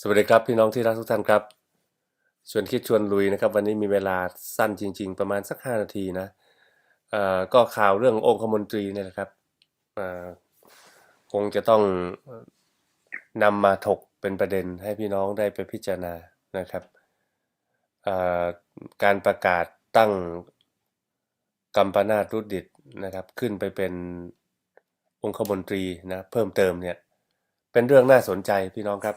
สวัสดีครับพี่น้องที่รักทุกท่านครับชวนคิดชวนลุยนะครับ วันนี้มีเวลาสั้นจริง ๆ ประมาณสัก 5 นาทีนะเอ่อก็ข่าวเรื่ององคมนตรีเนี่ยนะครับเอ่อคงจะต้องนำมาถกเป็นประเด็นให้พี่น้องได้ไปพิจารณานะครับเอ่อการประกาศตั้งกัมปนาตรุดดิตนะครับ ขึ้นไปเป็นองคมนตรีนะเพิ่มเติมเนี่ย เป็นเรื่องน่าสนใจพี่น้องครับ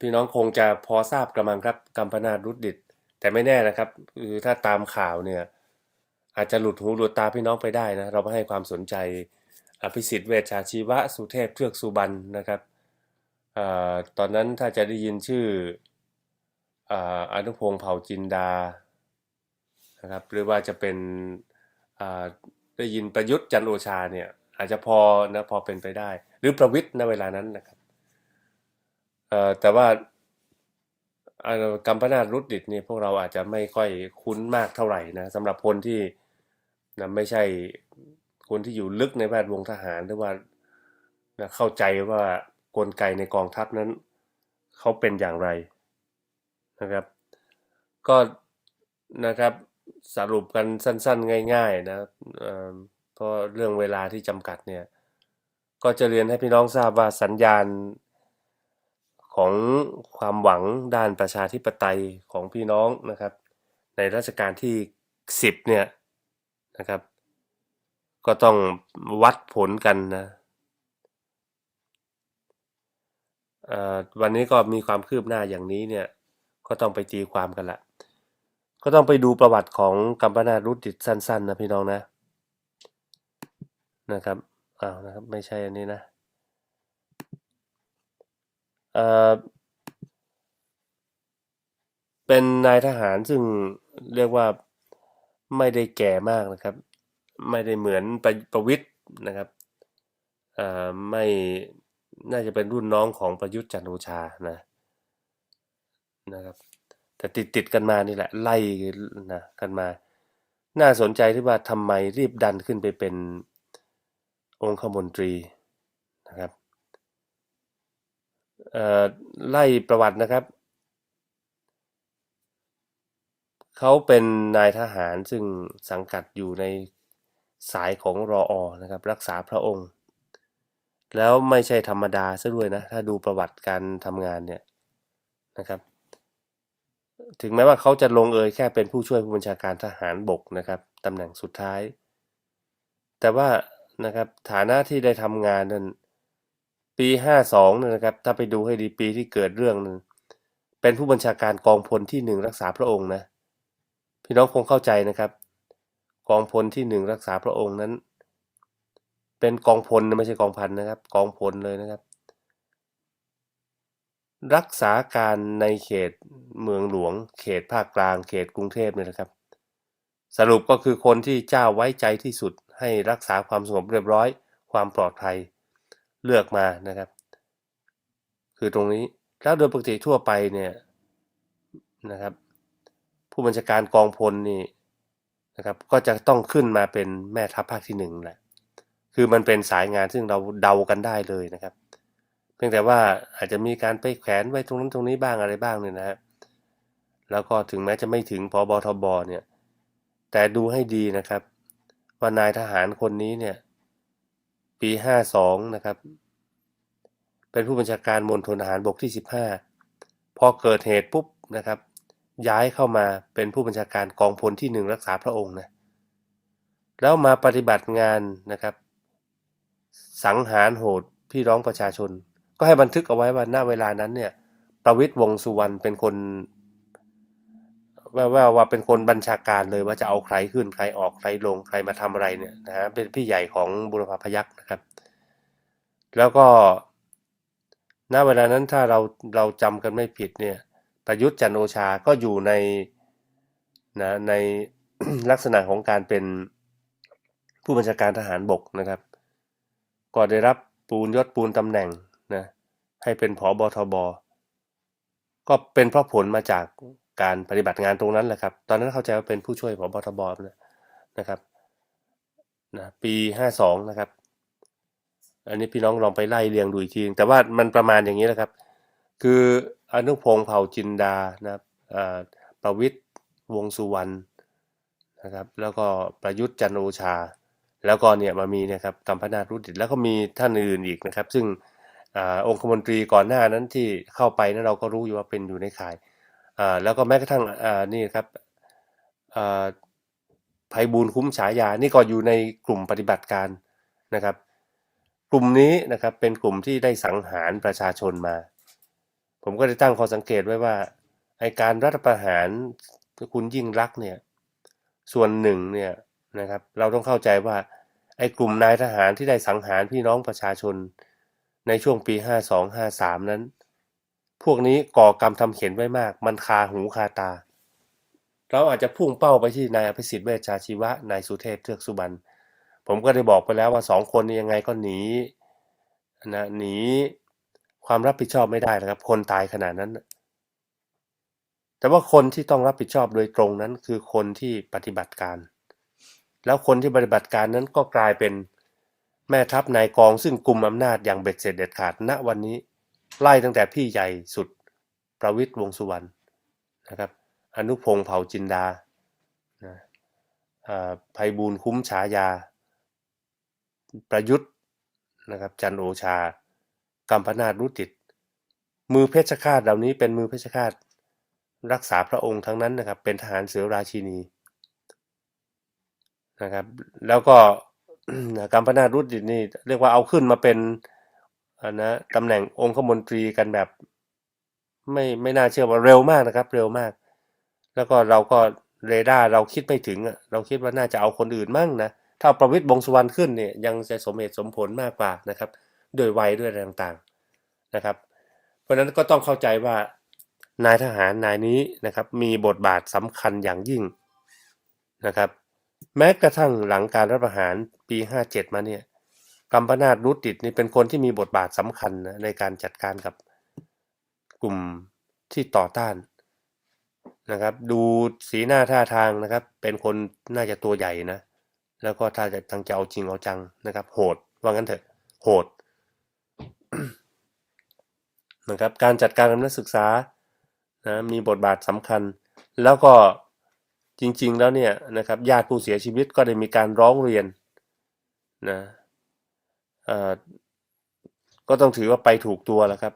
พี่น้องคงจะพอทราบกระมังครับกัมปนาตรุดดิต แต่ไม่แน่นะครับคือถ้าตามข่าวเนี่ย อาจจะหลุดหูหลุดตาพี่น้องไปได้นะ เราไม่ให้ความสนใจอภิสิทธิ์เวชชาชีวะสุเทพเทือกสุบรรณนะครับอตอนนั้นถ้าจะได้ยินชื่อออนุพงศ์เผ่าจินดานะครับหรือว่าจะเป็นได้ยินประยุทธ์จันทร์โอชาเนี่ยอาจจะพอนะพอเป็นไปได้ หรือประวิทย์ณเวลานั้นนะครับ แต่ว่ากัมปนาตรุดดิตนี่พวกเราอาจจะไม่ค่อยคุ้นมากเท่าไหร่นะสำหรับคนที่นะไม่ใช่คนที่อยู่ลึกในแวดวงทหารหรือว่านะเข้าใจว่ากลไกในกองทัพนั้น เขาเป็นอย่างไรนะครับ ก็นะครับสรุปกันสั้นๆ ง่าย ๆ นะเเพราะเรื่องเวลาที่จำกัดเนี่ย ก็จะเรียนให้พี่น้องทราบว่าสัญญาณ ของความหวังด้านประชาธิปไตยของพี่น้องนะครับ ในรัชกาลที่ 10 เนี่ยนะครับ ก็ต้องวัดผลกันนะวันนี้ก็มีความคืบหน้าอย่างนี้เนี่ย ก็ต้องไปตีความกันละก็ต้องไปดูประวัติของกัมปนาตรุดดิตสั้น ๆ นะพี่น้องนะนะครับอ้าวนะครับ ไม่ใช่อันนี้นะ เอ่อเป็นนายทหารซึ่งเรียกว่าไม่ได้แก่มากนะครับ ไม่ได้เหมือนประประวิตรนะครับเอ่อไม่น่าจะเป็นรุ่นน้องของประยุทธ์จันทร์โอชานะนะครับแต่ติดติดกันมานี่แหละไล่นะกันมา น่าสนใจที่ว่าทำไมรีบดันขึ้นไปเป็นองคมนตรีนะครับ ไล่ประวัตินะครับ เขาเป็นนายทหารซึ่งสังกัดอยู่ในสายของรออนะครับ รักษาพระองค์ แล้วไม่ใช่ธรรมดาซะด้วยนะ ถ้าดูประวัติการทำงานเนี่ยนะครับ ถึงแม้ว่าเขาจะลงเอยแค่เป็นผู้ช่วยผู้บัญชาการทหารบกนะครับตำแหน่งสุดท้าย แต่ว่านะครับฐานะที่ได้ทำงานนั้น ปีห้าสองนะครับ ถ้าไปดูให้ดีปีที่เกิดเรื่องนึงเป็นผู้บัญชาการกองพลที่หนึ่งรักษาพระองค์นะ พี่น้องคงเข้าใจนะครับ กองพลที่หนึ่งรักษาพระองค์นั้น เป็นกองพลไม่ใช่กองพันนะครับ กองพลเลยนะครับ รักษาการในเขตเมืองหลวง เขตภาคกลาง เขตกรุงเทพเนี่ยนะครับ สรุปก็คือคนที่เจ้าไว้ใจที่สุดให้รักษาความสงบเรียบร้อย ความปลอดภัย เลือกมานะครับ คือตรงนี้แล้วโดยปกติทั่วไปเนี่ยนะครับ ผู้บัญชาการกองพลนี่นะครับ ก็จะต้องขึ้นมาเป็นแม่ทัพภาคที่หนึ่งแหละคือมันเป็นสายงานซึ่งเราเดากันได้เลยนะครับ เพียงแต่ว่าอาจจะมีการไปแขวนไว้ตรงนั้นตรงนี้บ้างอะไรบ้างเนี่ยนะฮะแล้วก็ถึงแม้จะไม่ถึงพอบทบเนี่ย แต่ดูให้ดีนะครับ ว่านายทหารคนนี้เนี่ย ปีห้าสองนะครับ เป็นผู้บัญชาการมณฑลทหารบกที่สิบห้าพอเกิดเหตุปุ๊บนะครับ ย้ายเข้ามาเป็นผู้บัญชาการกองพลที่หนึ่งรักษาพระองค์นะแล้วมาปฏิบัติงานนะครับ สังหารโหดพี่น้องประชาชน ก็ให้บันทึกเอาไว้ว่าณเวลานั้นเนี่ยประวิตรวงสุวรรณเป็นคน แว่วๆว่าเป็นคนบัญชาการเลยว่าจะเอาใครขึ้นใครออกใครลงใครมาทำอะไรเนี่ยนะฮะเป็นพี่ใหญ่ของบุรพพยัคฆ์นะครับ แล้วก็ณเวลานั้นถ้าเราเราจำกันไม่ผิดเนี่ยประยุทธ์จันโอชาก็อยู่ในนะในลักษณะของการเป็นผู้บัญชาการทหารบกนะครับ ก็ได้รับปูนยศปูนตำแหน่งนะให้เป็นผอบทบก็เป็นเพราะผลมาจาก การปฏิบัติงานตรงนั้นแหละครับ ตอนนั้นเข้าใจว่าเป็นผู้ช่วยผบทบนะนะครับนะปีห้าสองนะครับ อันนี้พี่น้องลองไปไล่เรียงดูอีกทีแต่ว่ามันประมาณอย่างนี้แหละครับ คืออนุพงษ์เผ่าจินดานะครับประวิตรวงสุวรรณนะครับ แล้วก็ประยุทธ์จันโอชา แล้วก็เนี่ยมามีนะครับกัมพนารุดิตแล้วก็มีท่านอื่นอีกนะครับ ซึ่งอองคมนตรีก่อนหน้านั้นที่เข้าไปนั้นเราก็รู้อยู่ว่าเป็นอยู่ในข่าย แล้วก็แม้กระทั่งนี่ครับอ่าไพบูลคุ้มฉายา นี่ก็อยู่ในกลุ่มปฏิบัติการนะครับ กลุ่มนี้นะครับเป็นกลุ่มที่ได้สังหารประชาชนมา ผมก็ได้ตั้งข้อสังเกตไว้ว่าไอการรัฐประหารคุณยิ่งรักเนี่ยส่วนหนึ่งเนี่ยนะครับ เราต้องเข้าใจว่าไอกลุ่มนายทหารที่ได้สังหารพี่น้องประชาชนในช่วงปี 52-53 นั้น พวกนี้ก่อกรรมทำเข็นไว้มาก มันคาหูคาตา เราอาจจะพุ่งเป้าไปที่นายอภิสิทธิ์เวชชาชีวะ นายสุเทพเทือกสุบรรณ ผมก็ได้บอกไปแล้วว่าสองคนนี้ยังไงก็หนีนะหนีความรับผิดชอบไม่ได้นะครับ คนตายขนาดนั้น แต่ว่าคนที่ต้องรับผิดชอบโดยตรงนั้น คือคนที่ปฏิบัติการ แล้วคนที่ปฏิบัติการนั้นก็กลายเป็นแม่ทัพนายกองซึ่งกลุ่มอำนาจอย่างเบ็ดเสร็จเด็ดขาดณวันนี้ ไล่ตั้งแต่พี่ใหญ่สุดประวิตรวงสุวรรณนะครับ อนุพงษ์เผ่าจินดานะอ่าไพบูลย์คุ้มฉายา ประยุทธ์นะครับจันโอชา กัมพนาถรุติตมือเพชฌฆาตเหล่านี้เป็นมือเพชฌฆาตรักษาพระองค์ทั้งนั้นนะครับ เป็นทหารเสือราชินีนะครับ แล้วก็กัมพนาถรุติตนี่เรียกว่าเอาขึ้นมาเป็น อ่านะตำแหน่งองคมนตรีกันแบบ ไม่ไม่น่าเชื่อว่าเร็วมากนะครับ เร็วมาก แล้วก็เราก็เรดาร์เราคิดไม่ถึงเราคิดว่าน่าจะเอาคนอื่นมั่งนะถ้าประวิตรวงสุวรรณขึ้นเนี่ยยังจะสมเหตุสมผลมากกว่านะครับด้วยวัยด้วยอะไรต่างๆนะครับ เพราะฉะนั้นก็ต้องเข้าใจว่านายทหารนายนี้นะครับมีบทบาทสำคัญอย่างยิ่งนะครับ แม้กระทั่งหลังการรัฐประหารปี 57 มาเนี่ย กัมปนาตรุติตนี่เป็นคนที่มีบทบาทสำคัญนะในการจัดการกับกลุ่มที่ต่อต้านนะครับ ดูสีหน้าท่าทางนะครับ เป็นคนน่าจะตัวใหญ่นะ แล้วก็ถ้าจะทางจะเอาจริงเอาจังนะครับ โหดว่างั้นเถอะ โหดนะครับ การจัดการกับนักศึกษานะมีบทบาทสำคัญ แล้วก็จริง ๆ แล้วเนี่ยนะครับญาติผู้เสียชีวิตก็ได้มีการร้องเรียนนะ ก็ต้องถือว่าไปถูกตัวแล้วครับ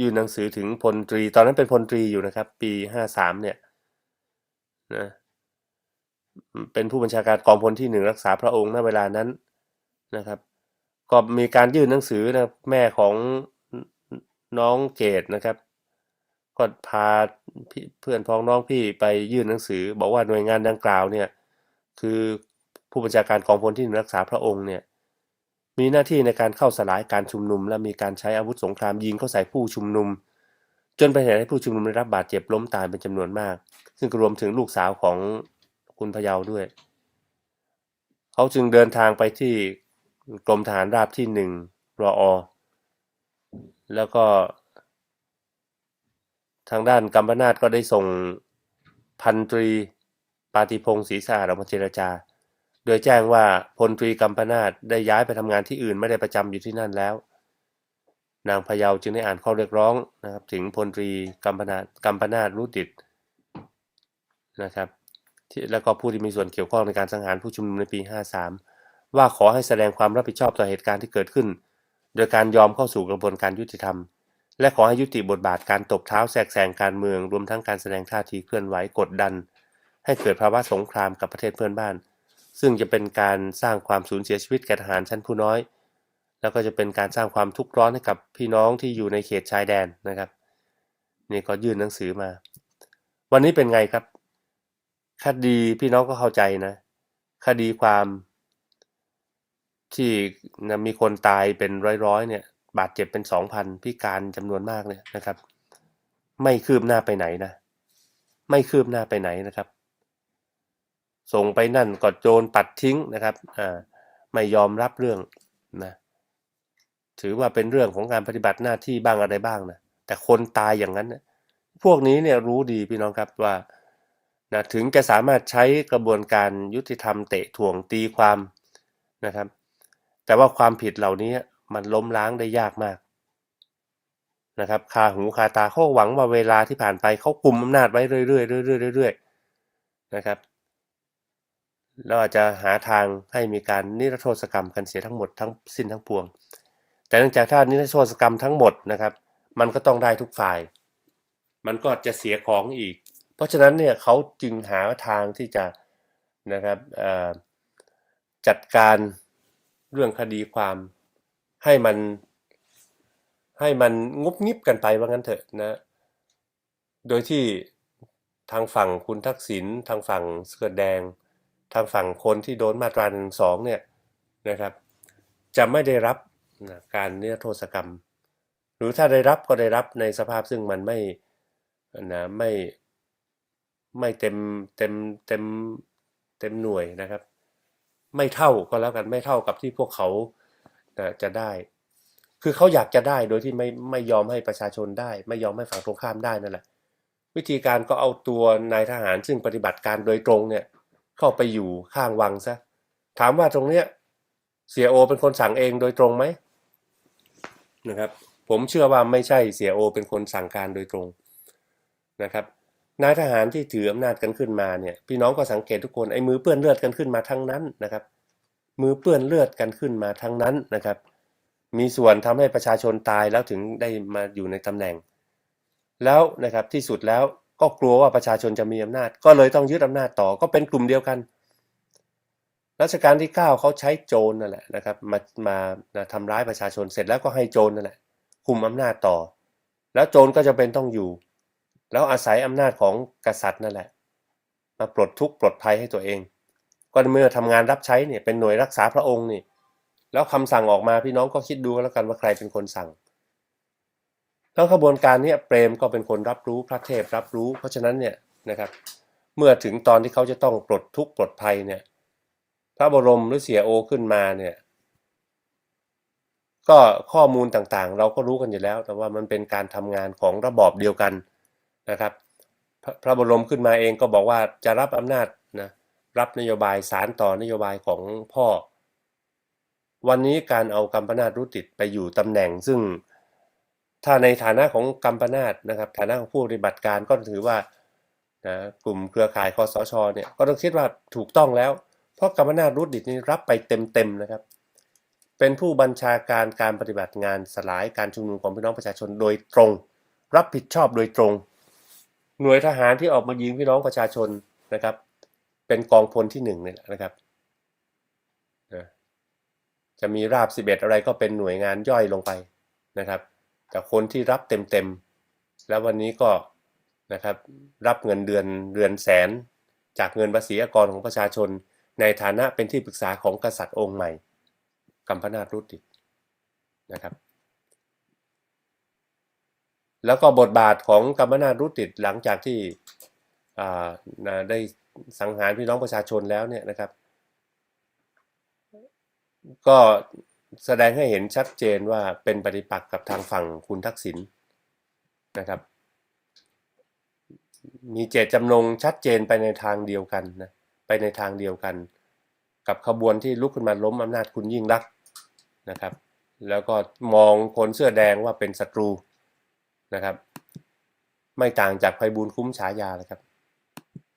ยื่นหนังสือถึงพลตรี ตอนนั้นเป็นพลตรีอยู่นะครับ ปีห้าสามเนี่ยนะเป็นผู้บัญชาการกองพลที่หนึ่งรักษาพระองค์ณเวลานั้นนะครับ ก็มีการยื่นหนังสือนะแม่ของน้องเกดนะครับ ก็พาพเพื่อนพ้องน้องพี่ไปยื่นหนังสือ บอกว่าหน่วยงานดังกล่าวเนี่ย คือผู้บัญชาการกองพลที่หนึ่งรักษาพระองค์เนี่ย มีหน้าที่ในการเข้าสลายการชุมนุม และมีการใช้อาวุธสงครามยิงเข้าใส่ผู้ชุมนุม จนเป็นเหตุให้ผู้ชุมนุมได้รับบาดเจ็บล้มตายเป็นจำนวนมาก ซึ่งรวมถึงลูกสาวของคุณพยาด้วย เขาจึงเดินทางไปที่กรมทหารราบที่หนึ่งรออแล้วก็ ทางด้านกัมปนาตก็ได้ส่งพันตรีปาติพงศ์ศรีสะอาดออกมาเจรจา โดยแจ้งว่าพลตรีกัมปนาตได้ย้ายไปทำงานที่อื่นไม่ได้ประจำอยู่ที่นั่นแล้ว นางพยาจึงได้อ่านข้อเรียกร้องนะครับถึงพลตรีกัมปนาตกัมปนาตรุติตนะครับที่แล้วก็ผู้ที่มีส่วนเกี่ยวข้องในการสังหารผู้ชุมนุมในปี 53 ว่าขอให้แสดงความรับผิดชอบต่อเหตุการณ์ที่เกิดขึ้น โดยการยอมเข้าสู่กระบวนการยุติธรรม และขอให้ยุติบทบาทการตบเท้าแทรกแซงการเมือง รวมทั้งการแสดงท่าทีเคลื่อนไหวกดดัน ให้เกิดภาวะสงครามกับประเทศเพื่อนบ้าน ซึ่งจะเป็นการสร้างความสูญเสียชีวิตแก่ทหารชั้นผู้น้อย แล้วก็จะเป็นการสร้างความทุกข์ร้อนให้กับพี่น้องที่อยู่ในเขตชายแดนนะครับ นี่ก็ยื่นหนังสือมา วันนี้เป็นไงครับคดีพี่น้องก็เข้าใจนะ คดีความที่นะมีคนตายเป็นร้อยๆเนี่ย บาดเจ็บเป็นสองพันพิการจำนวนมากเนี่ยนะครับ ไม่คืบหน้าไปไหนนะ ไม่คืบหน้าไปไหนนะครับ ส่งไปนั่นก็โจรปัดทิ้งนะครับอ่าไม่ยอมรับเรื่องนะถือว่าเป็นเรื่องของการปฏิบัติหน้าที่บ้างอะไรบ้างนะแต่คนตายอย่างนั้นนะพวกนี้เนี่ยรู้ดีพี่น้องครับว่านะถึงจะสามารถใช้กระบวนการยุติธรรมเตะถ่วงตีความนะครับ แต่ว่าความผิดเหล่านี้มันล้มล้างได้ยากมากนะครับคาหูคาตาเขาหวังว่าเวลาที่ผ่านไปเขากลุ่มอำนาจไว้เรื่อยๆเรื่อยๆเรื่อยๆนะครับ แล้วอาจจะหาทางให้มีการนิรโทษกรรมกันเสียทั้งหมดทั้งสิ้นทั้งปวง แต่เนื่องจากถ้านิรโทษกรรมทั้งหมดนะครับ มันก็ต้องได้ทุกฝ่าย มันก็จะเสียของอีก เพราะฉะนั้นเนี่ยเขาจึงหาทางที่จะนะครับจัดการเรื่องคดีความให้มันให้มันงุบงิบกันไปว่างั้นเถอะนะ โดยที่ทางฝั่งคุณทักษิณทางฝั่งเสื้อแดง ทางฝั่งคนที่โดนมาตราหนึ่งสองเนี่ยนะครับ จะไม่ได้รับนะการนิรโทษกรรม หรือถ้าได้รับก็ได้รับในสภาพซึ่งมันไม่นะไม่ไม่เต็มเต็มเต็มเต็มหน่วยนะครับ ไม่เท่าก็แล้วกันไม่เท่ากับที่พวกเขานะจะได้ คือเขาอยากจะได้โดยที่ไม่ไม่ยอมให้ประชาชนได้ ไม่ยอมให้ฝั่งตรงข้ามได้นั่นแหละ วิธีการก็เอาตัวนายทหารซึ่งปฏิบัติการโดยตรงเนี่ย เข้าไปอยู่ข้างวังซะ ถามว่าตรงเนี้ยเสียโอเป็นคนสั่งเองโดยตรงไหมนะครับ ผมเชื่อว่าไม่ใช่เสียโอเป็นคนสั่งการโดยตรงนะครับนายทหารที่ถืออำนาจกันขึ้นมาเนี่ย พี่น้องก็สังเกตทุกคนไอ้มือเปื้อนเลือดกันขึ้นมาทั้งนั้นนะครับ มือเปื้อนเลือดกันขึ้นมาทั้งนั้นนะครับ มีส่วนทำให้ประชาชนตายแล้วถึงได้มาอยู่ในตำแหน่ง แล้วนะครับที่สุดแล้ว ก็กลัวว่าประชาชนจะมีอำนาจ ก็เลยต้องยึดอำนาจต่อก็เป็นกลุ่มเดียวกันรัชกาลที่ 9เขาใช้โจรนั่นแหละนะครับ มามานะทำร้ายประชาชนเสร็จแล้วก็ให้โจรนั่นแหละคุมอำนาจต่อ แล้วโจรก็จะเป็นต้องอยู่ แล้วอาศัยอำนาจของกษัตริย์นั่นแหละ มาปลดทุกข์ปลดภัยให้ตัวเอง ก็เมื่อทำงานรับใช้เนี่ยเป็นหน่วยรักษาพระองค์นี่แล้วคำสั่งออกมาพี่น้องก็คิดดูแล้วกันว่าใครเป็นคนสั่ง แล้วขบวนการนี้เปรมก็เป็นคนรับรู้พระเทพรับรู้ เพราะฉะนั้นเนี่ยนะครับ เมื่อถึงตอนที่เขาจะต้องปลดทุกข์ปลดภัยเนี่ย พระบรมหรือเสียโอขึ้นมาเนี่ย ก็ข้อมูลต่างๆ เราก็รู้กันอยู่แล้ว แต่ว่ามันเป็นการทำงานของระบอบเดียวกันนะครับพระพระบรมขึ้นมาเองก็บอกว่าจะรับอำนาจนะรับนโยบายสารต่อนโยบายของพ่อ วันนี้การเอากัมปนาตรุติดไปอยู่ตำแหน่งซึ่ง ถ้าในฐานะของกัมปนาตนะครับ ฐานะของผู้ปฏิบัติการก็ถือว่านะกลุ่มเครือข่ายคอสชเนี่ยก็ต้องคิดว่าถูกต้องแล้ว เพราะกัมปนาตรุติดนี่รับไปเต็มๆนะครับ เป็นผู้บัญชาการการปฏิบัติงานสลายการชุมนุมของพี่น้องประชาชนโดยตรง รับผิดชอบโดยตรง หน่วยทหารที่ออกมายิงพี่น้องประชาชนนะครับ เป็นกองพลที่หนึ่งนี่แหละนะครับจะมีราบสิบเอ็ดอะไรก็เป็นหน่วยงานย่อยลงไปนะครับ แต่คนที่รับเต็มๆ แล้ววันนี้ก็นะครับรับเงินเดือนเดือนแสน จากเงินภาษีอากรของประชาชน ในฐานะเป็นที่ปรึกษาของกษัตริย์องค์ใหม่กัมพนาตรุติดนะครับแล้วก็บทบาทของกัมพนาตรุติดหลังจากที่ได้สังหารพี่น้องประชาชนแล้วเนี่ยนะครับ ก็ แสดงให้เห็นชัดเจนว่าเป็นปฏิปักษ์กับทางฝั่งคุณทักษิณนะครับ มีเจตจำนงชัดเจนไปในทางเดียวกันนะไปในทางเดียวกัน กับขบวนที่ลุกขึ้นมาล้มอำนาจคุณยิ่งรักษณ์นะครับ แล้วก็มองคนเสื้อแดงว่าเป็นศัตรูนะครับ ไม่ต่างจากไพบูลคุ้มฉายาเลยครับ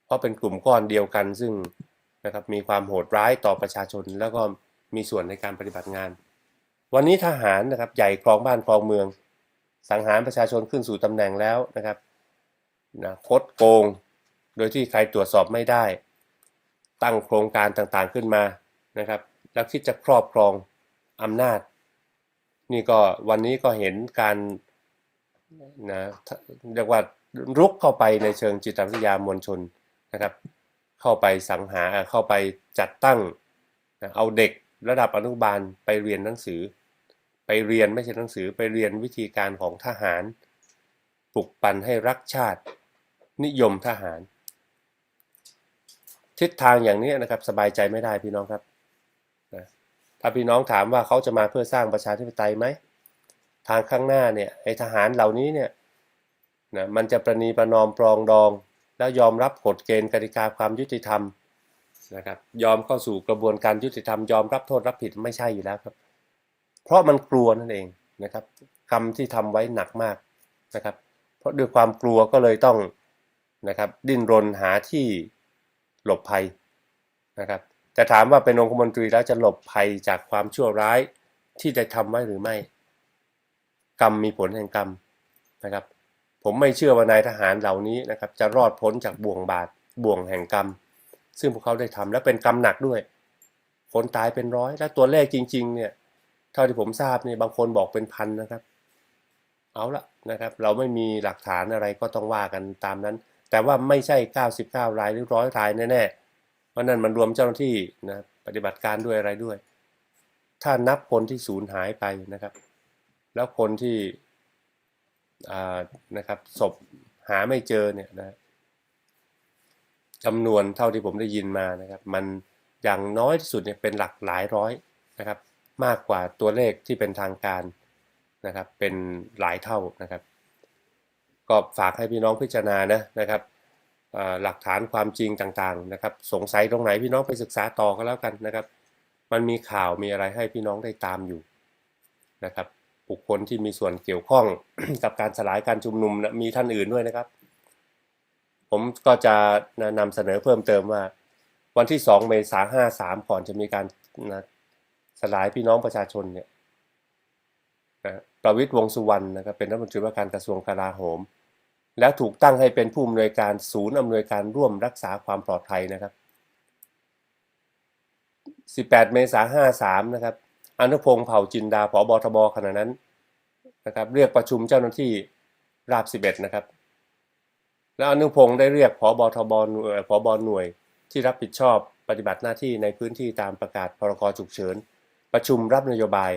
เพราะเป็นกลุ่มก้อนเดียวกันซึ่งนะครับมีความโหดร้ายต่อประชาชนแล้วก็ มีส่วนในการปฏิบัติงาน วันนี้ทหารนะครับใหญ่ครองบ้านครองเมือง สังหารประชาชนขึ้นสู่ตำแหน่งแล้วนะครับนะคดโกง โดยที่ใครตรวจสอบไม่ได้ ตั้งโครงการต่างๆขึ้นมานะครับ แล้วคิดจะครอบครองอำนาจ นี่ก็วันนี้ก็เห็นการนะเรียกว่ารุกเข้าไปในเชิงจิตวิทยามวลชนนะครับ เข้าไปสังหาเข้าไปจัดตั้งนะเอาเด็ก ระดับอนุบาลไปเรียนหนังสือ ไปเรียนไม่ใช่หนังสือไปเรียนวิธีการของทหาร ปลุกปั่นให้รักชาติ นิยมทหาร ทิศทางอย่างนี้นะครับ สบายใจไม่ได้พี่น้องครับนะถ้าพี่น้องถามว่าเขาจะมาเพื่อสร้างประชาธิปไตยไหมทางข้างหน้าเนี่ยไอทหารเหล่านี้เนี่ยนะมันจะประนีประนอมปรองดอง แล้วยอมรับกฎเกณฑ์กติกาความยุติธรรม นะครับ ยอมเข้าสู่กระบวนการยุติธรรมยอมรับโทษรับผิดไม่ใช่อยู่แล้วครับ เพราะมันกลัวนั่นเองนะครับกรรมที่ทำไว้หนักมากนะครับ เพราะด้วยความกลัวก็เลยต้องนะครับ ดิ้นรนหาที่หลบภัยนะครับแต่ถามว่าเป็นองคมนตรีแล้วจะหลบภัยจากความชั่วร้ายที่ได้ทำไว้หรือไม่ กรรมมีผลแห่งกรรมนะครับ ผมไม่เชื่อว่านายทหารเหล่านี้นะครับ จะรอดพ้นจากบ่วงบาทบ่วงแห่งกรรม ซึ่งพวกเขาได้ทำและเป็นกรรมหนักด้วย คนตายเป็นร้อย และตัวเลขจริง ๆ เนี่ย เท่าที่ผมทราบเนี่ยบางคนบอกเป็นพันนะครับ เอาละนะครับ เราไม่มีหลักฐานอะไรก็ต้องว่ากันตามนั้น แต่ว่าไม่ใช่ 99 รายหรือร้อยรายแน่ๆเพราะนั่นมันรวมเจ้าหน้าที่นะปฏิบัติการด้วยอะไรด้วย ถ้านับคนที่สูญหายไปนะครับ แล้วคนที่อ่านะครับศพหาไม่เจอเนี่ยนะ จำนวนเท่าที่ผมได้ยินมานะครับ มันอย่างน้อยที่สุดเนี่ยเป็นหลักหลายร้อยนะครับ มากกว่าตัวเลขที่เป็นทางการนะครับ เป็นหลายเท่านะครับ ก็ฝากให้พี่น้องพิจารณานะนะครับหลักฐานความจริงต่างๆนะครับ สงสัยตรงไหนพี่น้องไปศึกษาต่อก็แล้วกันนะครับ มันมีข่าวมีอะไรให้พี่น้องได้ตามอยู่นะครับบุคคลที่มีส่วนเกี่ยวข้องกับการสลายการชุมนุมนะมีท่านอื่นด้วยนะครับ ผมก็จะนำเสนอเพิ่มเติมว่า วันที่ 2 เมษายน53 ก่อนจะมีการนะสลายพี่น้องประชาชนเนี่ยนะประวิตรวงษ์สุวรรณนะครับเป็นรัฐมนตรีว่าการกระทรวงกลาโหม แล้วถูกตั้งให้เป็นผู้อำนวยการศูนย์อำนวยการร่วมรักษาความปลอดภัยนะครับ 18 เมษายน53 นะครับอนุพงษ์เผ่าจินดาผอบทบขณะนั้นนะครับ เรียกประชุมเจ้าหน้าที่ราบ 11 นะครับ แล้วอนุพงษ์ได้เรียกผอบทบหน่วยผอบหน่วย ที่รับผิดชอบปฏิบัติหน้าที่ในพื้นที่ตามประกาศพรกฉุกเฉิน ประชุมรับนโยบาย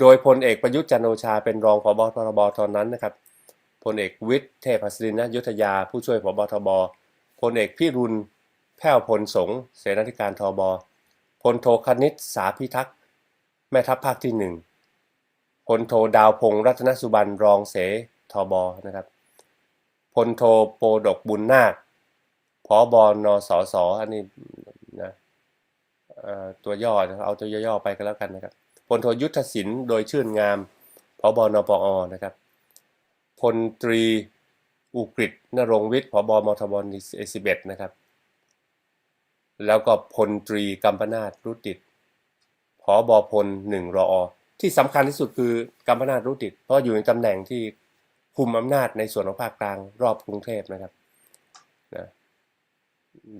โดยพลเอกประยุทธ์จันโอชาเป็นรองผบทบตอนนั้นนะครับพลเอกวิทย์เทพหัสดินนยุทธยา ผู้ช่วยผบทบพลเอกพิรุณแพ้วพลสงเสนาธิการทบพลโทคณิตสาพิทักษ์แม่ทัพภาคที่หนึ่งพลโทดาวพงษ์รัตนสุบรรณรองเสทบนะครับ ลโทโปดกบุญนาคพอบอนสสอันนี้นะตัวย่อเอาตัวย่อๆไปก็แล้วกันนะครับพลโทยุทธศิลป์โดยชื่นงามพบนปอนะครับพลตรีอุกฤษนรงค์วิทย์พบมทบ11นะครับ แล้วก็พลตรีกัมปนาตรุติดพบพลหนึ่งรอ ที่สำคัญที่สุดคือกัมปนาตรุติดเพราะอยู่ในตำแหน่งที่ คุมอำนาจในส่วนของภาคกลางรอบกรุงเทพนะครับนะ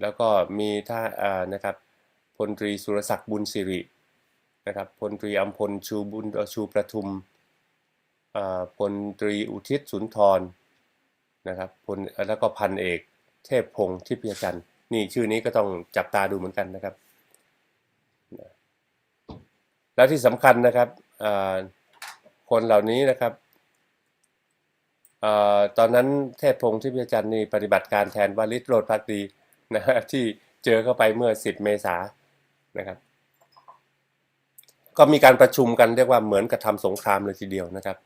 แล้วก็มีท่าอ่านะครับพลตรีสุรศักดิ์บุญสิรินะครับพลตรีอัมพลชูบุญชูประทุมอ่าพลตรีอุทิศสุนทรนะครับพลแล้วก็พันเอกเทพพงศ์ทิพยจันทร์นี่ชื่อนี้ก็ต้องจับตาดูเหมือนกันนะครับนะแล้วที่สำคัญนะครับอ่าคนเหล่านี้นะครับ ตอนนั้นเทพพงศ์ทิพยจันทร์นี่ปฏิบัติการแทนวาลิศโรดพักดีนะฮะที่เจอเข้าไปเมื่อ 10 เมษายนะครับ ก็มีการประชุมกันเรียกว่าเหมือนกับทำสงครามเลยทีเดียวนะครับ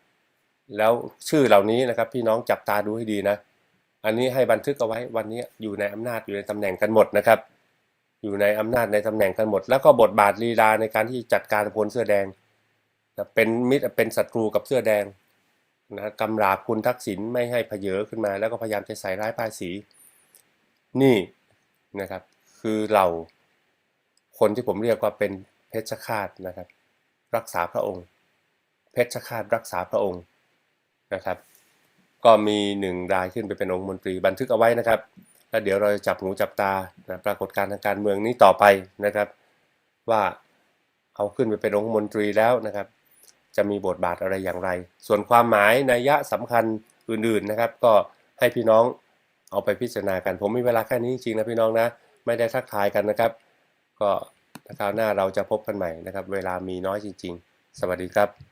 แล้วชื่อเหล่านี้นะครับ พี่น้องจับตาดูให้ดีนะอันนี้ให้บันทึกเอาไว้วันนี้อยู่ในอำนาจอยู่ในตำแหน่งกันหมดนะครับ อยู่ในอำนาจในตำแหน่งกันหมด แล้วก็บทบาทลีลาในการที่จัดการพลเสื้อแดงเป็นมิตรเป็นศัตรูกับเสื้อแดง นะกำราบคุณทักษิณไม่ให้เพเยอขึ้นมา แล้วก็พยายามจะใส่ร้ายป้ายสี นี่นะครับ คือเราคนที่ผมเรียกว่าเป็นเพชฌฆาตนะครับ รักษาพระองค์ เพชฌฆาตรักษาพระองค์นะครับ ก็มีหนึ่งรายขึ้นไปเป็นองค์มนตรีบันทึกเอาไว้นะครับแล้วเดี๋ยวเราจะจับหูจับตานะปรากฏการณ์ทางการเมืองนี้ต่อไปนะครับ ว่าเอาขึ้นไปเป็นองค์มนตรีแล้วนะครับ จะมีบทบาทอะไรอย่างไร ส่วนความหมายนัยยะสำคัญอื่นๆนะครับ ก็ให้พี่น้องเอาไปพิจารณากัน ผมมีเวลาแค่นี้จริงๆนะพี่น้องนะ ไม่ได้ทักทายกันนะครับ ก็คราวหน้าเราจะพบกันใหม่นะครับ เวลามีน้อยจริง ๆ สวัสดีครับ